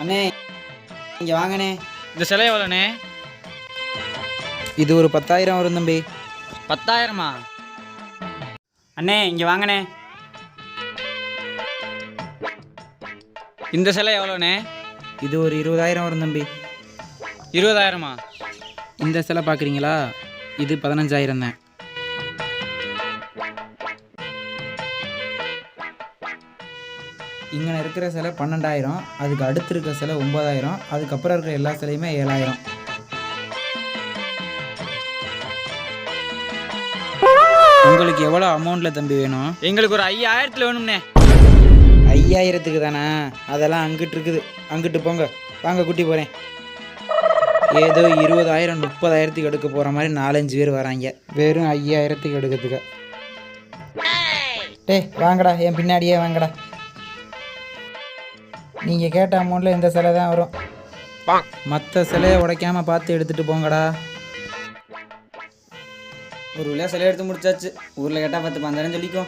அண்ணே இங்கே வாங்கண்ணே. இந்த சிலை எவ்வளோண்ணே? இது ஒரு பத்தாயிரம் வரும் தம்பி. பத்தாயிரமா? அண்ணே இங்கே வாங்கண்ணே. இந்த சிலை எவ்வளோண்ணே? இது ஒரு இருபதாயிரம் வரும் தம்பி. இருபதாயிரமா? இந்த சிலை பார்க்குறீங்களா இது பதினஞ்சாயிரம் தான். இங்கே இருக்கிற சிலை பன்னெண்டாயிரம் அதுக்கு அடுத்து இருக்கிற சிலை ஒம்பதாயிரம் அதுக்கப்புறம் இருக்கிற எல்லா சிலையுமே ஏழாயிரம். உங்களுக்கு எவ்வளோ அமௌண்ட்டில் தம்பி வேணும்? எங்களுக்கு ஒரு ஐயாயிரத்தில் வேணும்ண்ணே ஐயாயிரத்துக்கு தானே? அதெல்லாம் அங்கிட்டு இருக்குது. அங்கிட்டு போங்க. வாங்க குட்டி போகிறேன் ஏதோ இருபதாயிரம் முப்பதாயிரத்துக்கு எடுக்க போகிற மாதிரி நாலஞ்சு பேர் வராங்க. வெறும் ஐயாயிரத்துக்கு எடுக்கிறதுக்கு. டேய் வாங்கடா. என் பின்னாடியே வாங்கடா. நீங்கள் கேட்ட அமௌண்ட்டில் இந்த சிலை தான் வரும். மற்ற சிலையை உடைக்காம பார்த்து எடுத்துகிட்டு போங்கடா. ஒரு வழியாக சிலை எடுத்து முடிச்சாச்சு. ஊரில் கேட்டால் பத்து பந்தாயிரம் சொல்லிக்கோ.